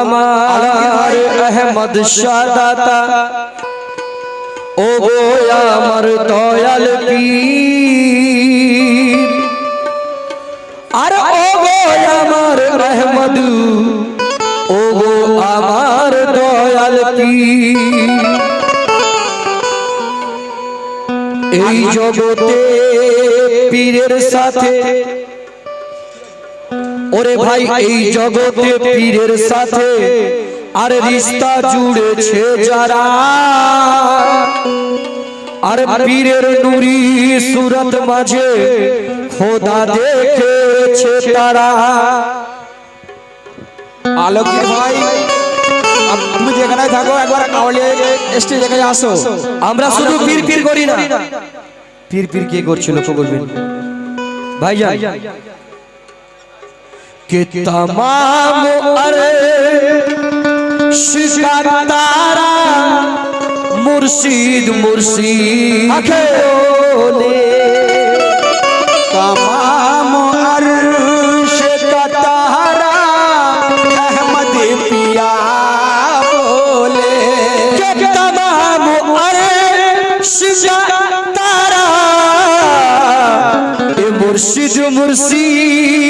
আমার আহমদ শাদাতা ও গো আমার দয়াল পীর। আর ও গো আমার আহমদ ও গো আমার দয়াল পীর। এই জগতে পীরের সাথে ওরে ভাই এই জগতে পীরের সাথে আর রিস্তা জুড়েছে যারা। আর পীরের নুরি সুরত মাঝে খোদা দেখেছে তারা। আলোকিত ভাই তুমি যেখানে থাকো একবার কাউলে স্টেজে কাছে আসো। আমরা শুধু পীর পীর করি না। পীর পীর কে করছিল লক্ষ্য করবেন। ভাইজান। کہ تمام عرش کا تارا مرشید مرشید بولے تمام عرش کا تارا احمد پیا بولے کہ تمام عرش کا تارا مرشد مرشید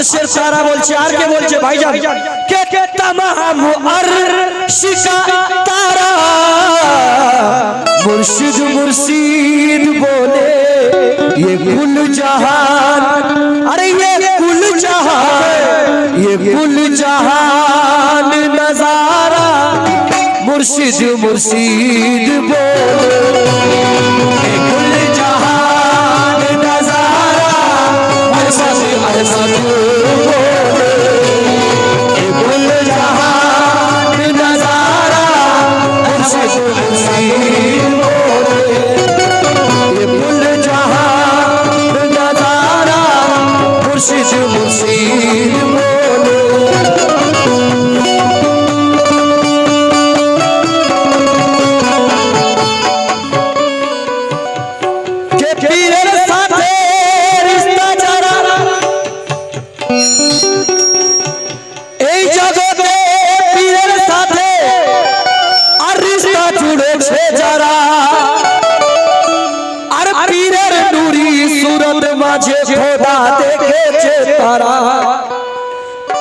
আরশের সারা বলছে আর কে বলছে ভাইজান কে কে তামাম আর শিকা তারা মুর্শিদ মুর্শিদ বলে ये कुल जहान अरे ये कुल जहान ये कुल जहान नजारा मुर्शिद मुर्शिद बोले জুড়েছে যারা। আর পীরের নুরি সুরত মাঝে খোদা দেখেছে তারা।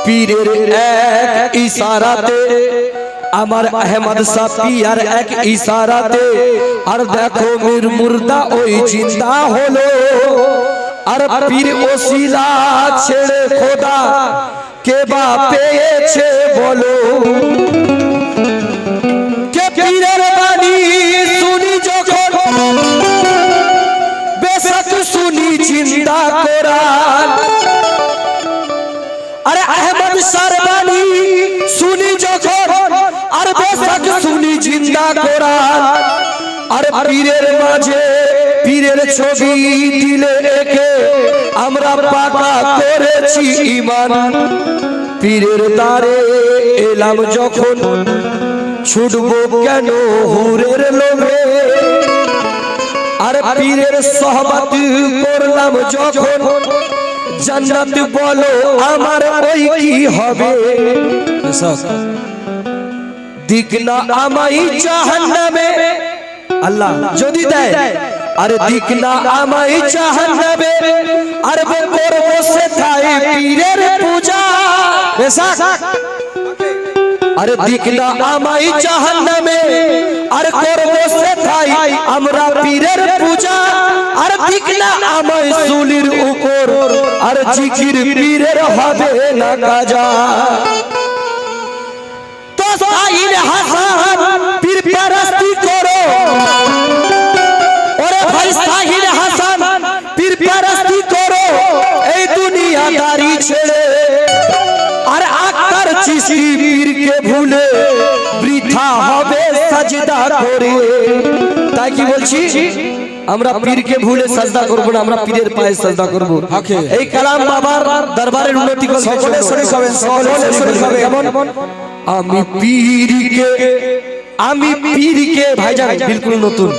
পীরের এক ইশারাতে আমার আহমদ সাপি আর এক ইশারাতে। আর দেখো মির মুর্দা ওই জিন্দা হলো। আর পীর ওসিলা ছেড়ে খোদা কে বা পেয়েছে বলো। জিন্দা কোরআন আরে আহমদ সারবানি শুনি যখন আর বেশক শুনি জিন্দা কোরআন আর পীরের মাঝে পীরের ছবি দিলে একে আমরা পাকা করেছি ইমান পীরের দ্বারে এলাম যখন ছুটবো কেন হুরের লোভে আর পীরের সহবত করলাম যখন জান্নাত বলো আমার ওই কি হবে? দিক না আমাই জাহান্নামে। আল্লাহ যদি দেয় আরে দিক না আমাই জাহান্নামে। আরে করব সেথায় পীরের পূজা। আরে দিক না আমাই জাহান্নামে, আর করব সেথায় আমরা পীরের পূজা। আর দিক না আমাই সুলির উপর, আর জিকির পীরের হবে না কাজা তো সাইল হাসান, পীর পারস্তি করো। ওরে ভাই সাহিল হাসান, পীর পারস্তি করো। এই দুনিয়াদারি ছেড়ে চিশি পীরকে ভুলে বৃথা হবে সাজদা করে। তাই কি বলছি? আমরা পীরকে ভুলে সাজদা করব না আমরা পীরের পায়ে সাজদা করব। এই কালাম বাবার দরবারের উন্নতি করবে সকলে শুনে সবেন সকলে শুনে সবেন আমি পীরকে আমি পীরকে ভাইজান বিলকুল নতুন।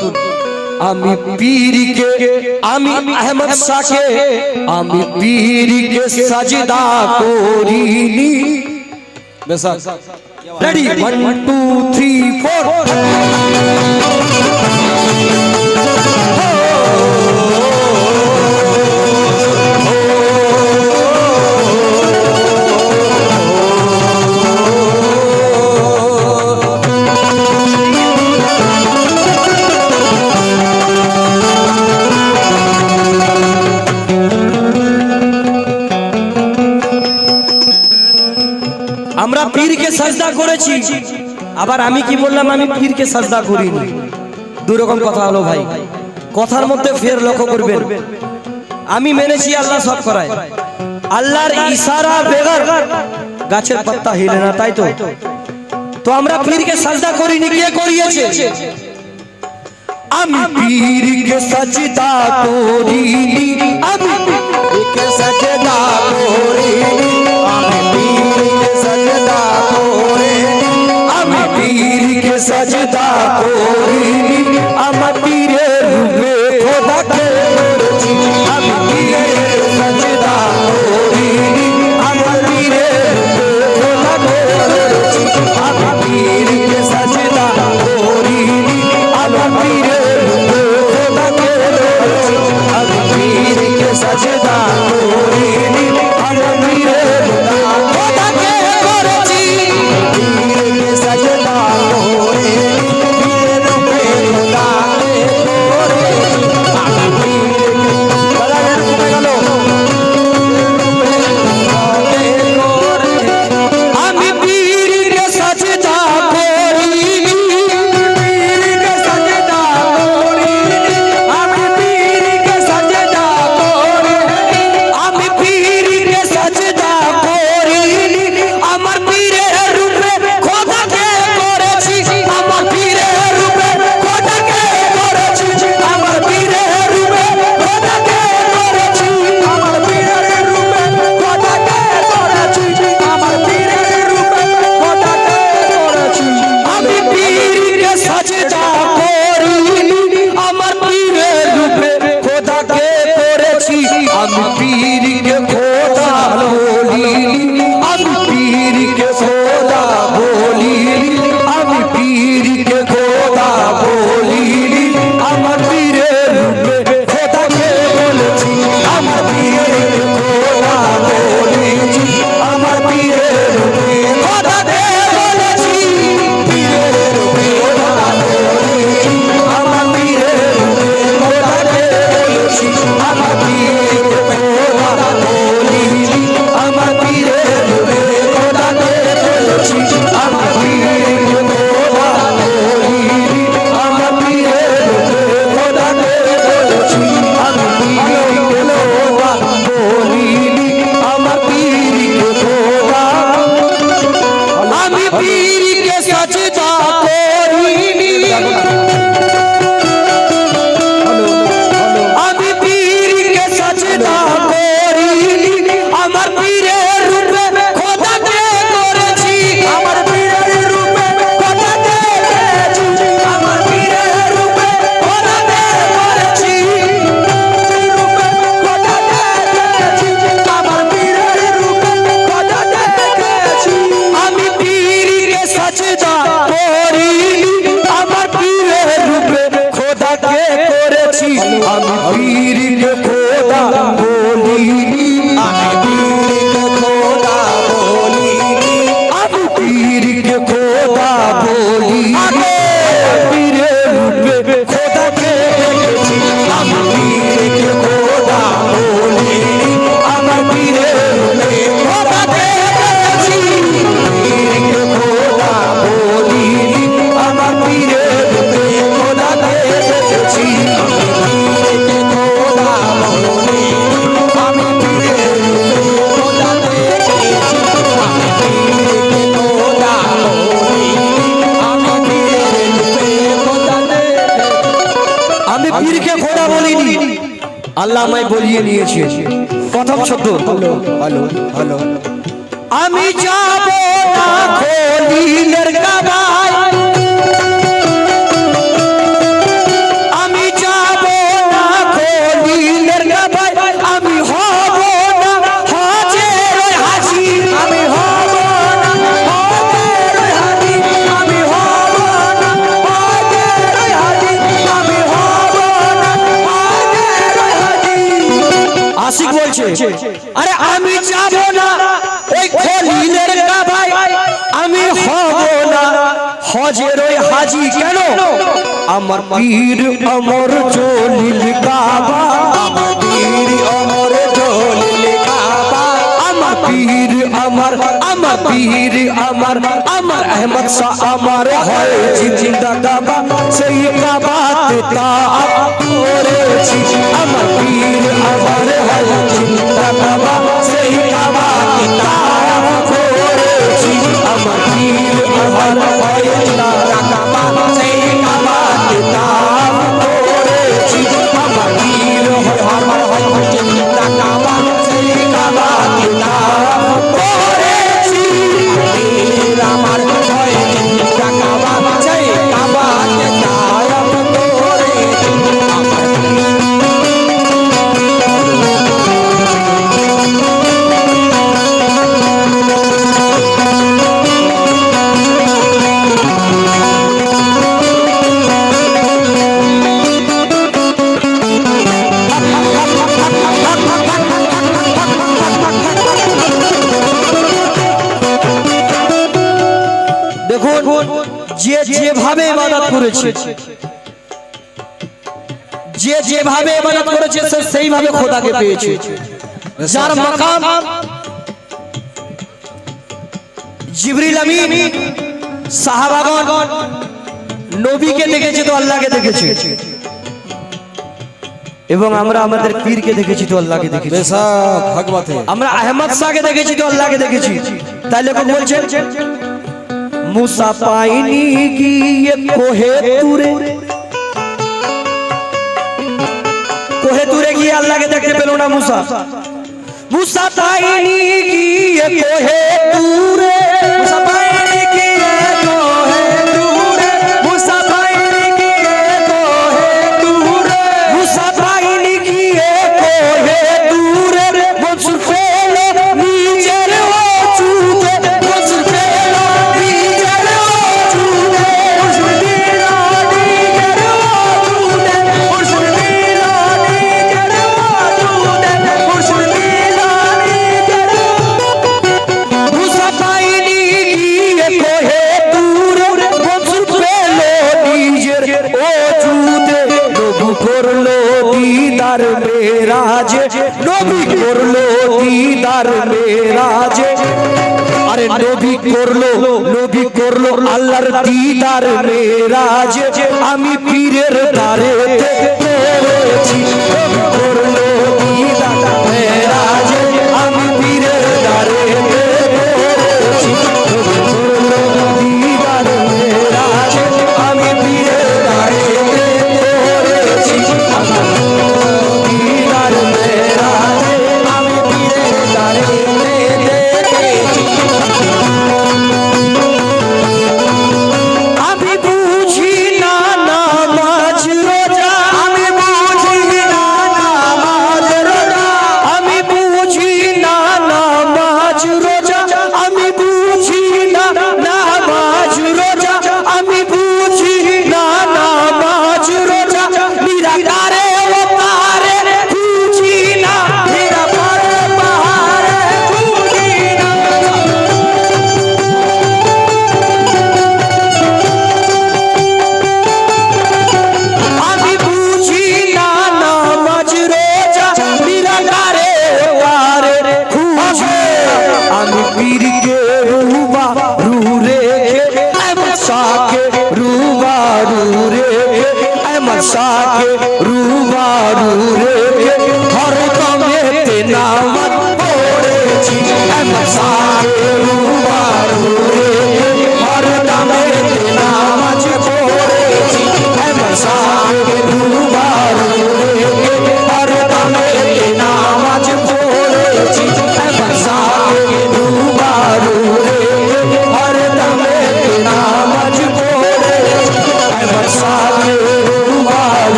আমি পীরকে আমি আহমদ শাহকে আমি পীরকে সাজদা করিনি। બેસા રેડી 1 2 3 4 সাজদা করেছি। আবার আমি কি বললাম, আমি পীরকে সাজদা করি দুই রকম কথা হলো ভাই। কথার মধ্যে ফের লক্ষ্য করবেন। আমি মেনেছি আল্লাহ সব করায়। আল্লাহর ইশারা বেগার গাছের পাত্তা হিলে না, তাই তো? তো আমরা পীরকে সাজদা করি নি কে করিয়েছে? আমি পীরকে সাজদা করি নি আমি পীরকে সাজদা করি নি আল্লাহ আমায় বলিয়ে নিয়েছে। প্রথম শব্দ হ্যালো হ্যালো হ্যালো আমি যাব না খলিলের বলছে আরে আমি যাব না ওই খলিলের কাবায়। আমি হব না। হজের ওই হাজি কেন? আমার পীর অমর জলিল কাবা। আমার পীর অমর জলিল কাবা। আমার পীর আমার আমার পীর আমার আমার আহমদ শাহ আমার হয় জিন্দা কাবা সেই কাবাতে তাপ করেছি আমার পীর আমার হয় জিন্দা কাবা সেই কাবাতে তাপ করেছি আমার পীর আমার যে যেভাবে ইবাদত করেছে। যে যেভাবে ইবাদত করেছে সে সেইভাবে খোদাকে পেয়েছে। যার মাকাম জিবরিল আমিন সাহাবাগণ নবীকে দেখেছে তো আল্লাহকে দেখেছে। এবং আমরা আমাদের পীরকে দেখেছি তো আল্লাহকে দেখেছি। আমরা আহমদ শাহকে দেখেছি তো আল্লাহকে দেখেছি। তাই লেখক मूसा पाइनी की ये कोहे तुरे। कोहे तुरे की अल्लाह के देखते पेलो ना मूसा। मूसा पाइनी की ये कोहे तुरे। मूसा অচুতে নবু করল দিদার মেরাজ করল দিদার মেরাজ। আরে নবী করল নবী করল আল্লাহর দিদার মেরাজ। আমি পীরের দারে করেছি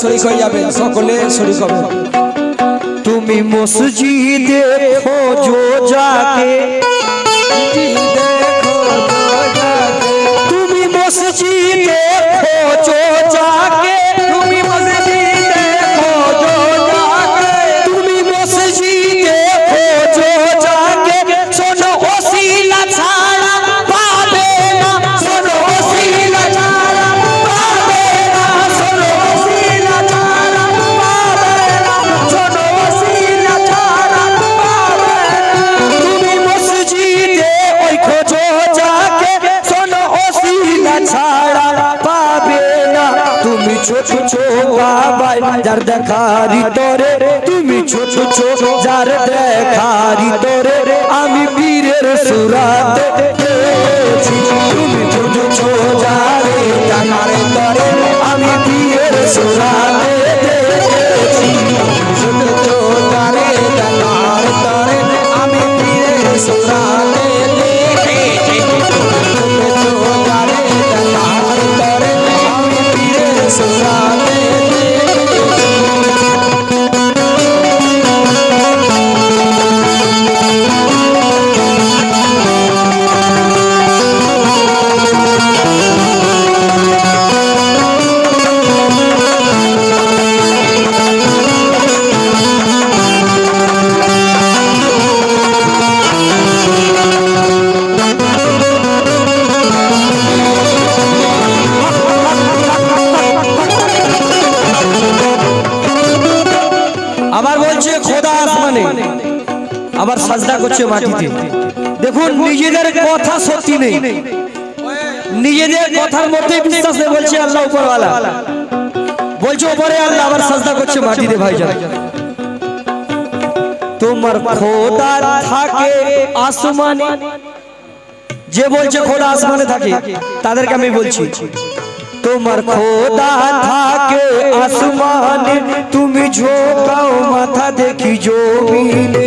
শরিক হয়ে যাবেন সকলে শরিক হবেন তুমি মসজিদে সাজদা করছে মাটিতে। দেখুন নিজেদের কথা সত্যি নেই। নিজেদের কথার মধ্যে বিশ্বাস নেই বলছে আল্লাহ উপরওয়ালা। বলছে উপরে আল্লাহ আবার সাজদা করছে মাটিতে ভাই যান তোমার খোদা থাকে আসমানে। যে বলছে খোদা আসমানে থাকে তাদেরকে আমি বলছি তোমার খোদা থাকে আসমানে তুমি ঝোকাও মাথা দেখি জমিনে।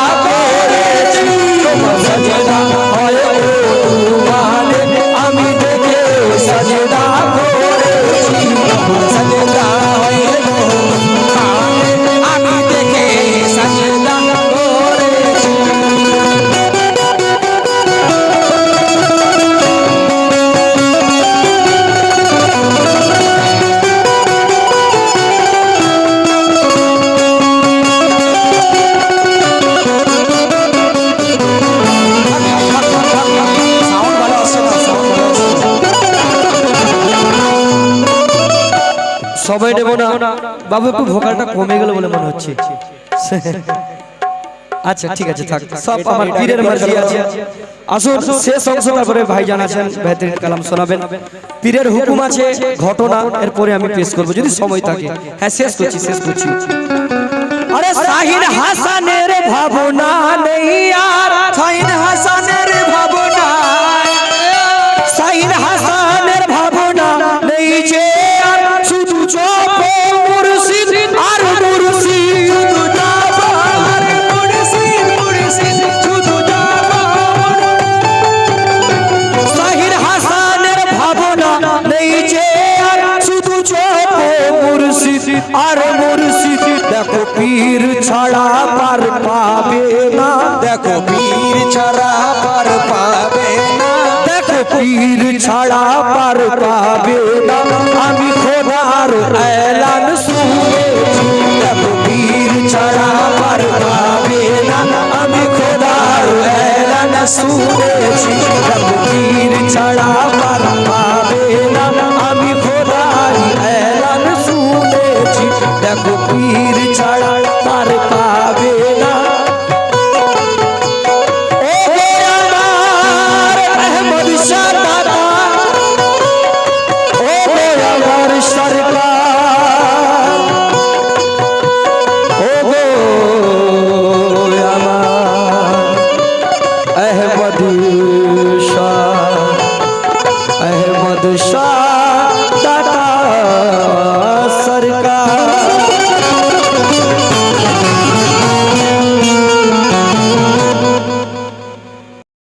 সময় নেব না। বাবু একটু ভোকালটা কমে গেল বলে মনে হচ্ছে। আচ্ছা ঠিক আছে থাক। আচ্ছা, সব আমার পীরের মর্জি আছে। আসুন শেষ অংশ তারপরে ভাইজান আছেন বেহতরিন কালাম শোনাবেন। পীরের হুকুম আছে ঘটনা এরপরে আমি পেশ করব। যদি সময় থাকে। হ্যাঁ শেষ করছি শেষ করছি। আরে শাহিন হাসানের ভাবনা নেই আর। শাহিন হাসানের ভাবনা